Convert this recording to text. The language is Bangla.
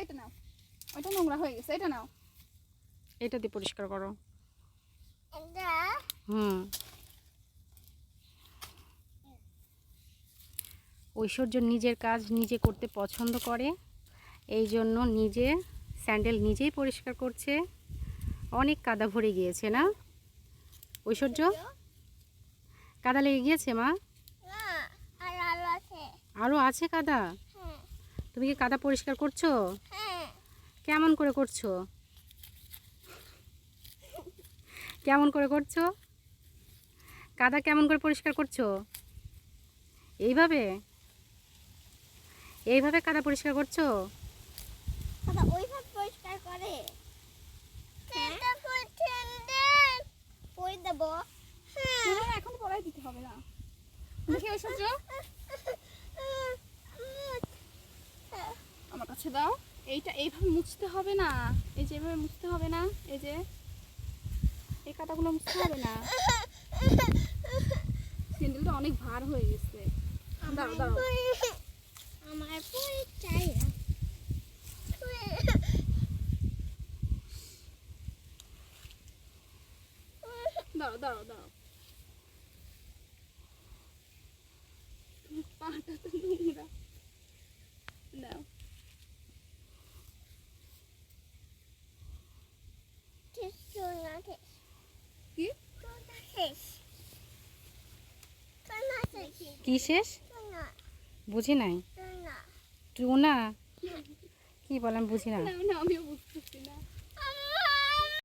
এটা নাও। ওইটা নোংরা হয়ে গেছে এটা নাও। এটা দিয়ে পরিষ্কার করো। হুম। ঐশ্বর্য নিজের কাজ নিজে করতে পছন্দ করে এই জন্য নিজে স্যান্ডেল নিজেই পরিষ্কার করছে। অনেক কাদা ভরে গিয়েছে না? ঐশ্বর্য? কাদা লেগে গিয়েছে মা? না আর আলো আছে। আরও আছে কাদা? তুমি কি কাদা পরিষ্কার করছ? হ্যাঁ। কেমন করে করছ? কেমন করে করছ? কাদা কেমন করে পরিষ্কার করছ? এইভাবে? এইভাবে কাদা পরিষ্কার করছ? পরিষ্কার করে। এটা করছেন দেন ওই দেব। হ্যাঁ। না, এখন পড়াই দিতে হবে না। দেখি আমার কাছে দাও। এইটা এইভাবে মুছতে হবে না। এই যে এইভাবে মুছতে হবে না। এই যে এই কাটাগুলো মুছতে হবে না। স্যান্ডেলটা অনেক ভার হয়ে গেছে। দাঁড়াও দাঁড়াও। আমার চাই না দাঁড়াও দাঁড়াও দাঁড়াও পাটা তো নোংরা দাও শেষ সোনা শেষ কি সোনা শেষ সোনা শেষ কি শেষ? বুঝি নাই। টুনা কি বলেন বুঝি না। না না আমিও বুঝতেছি না।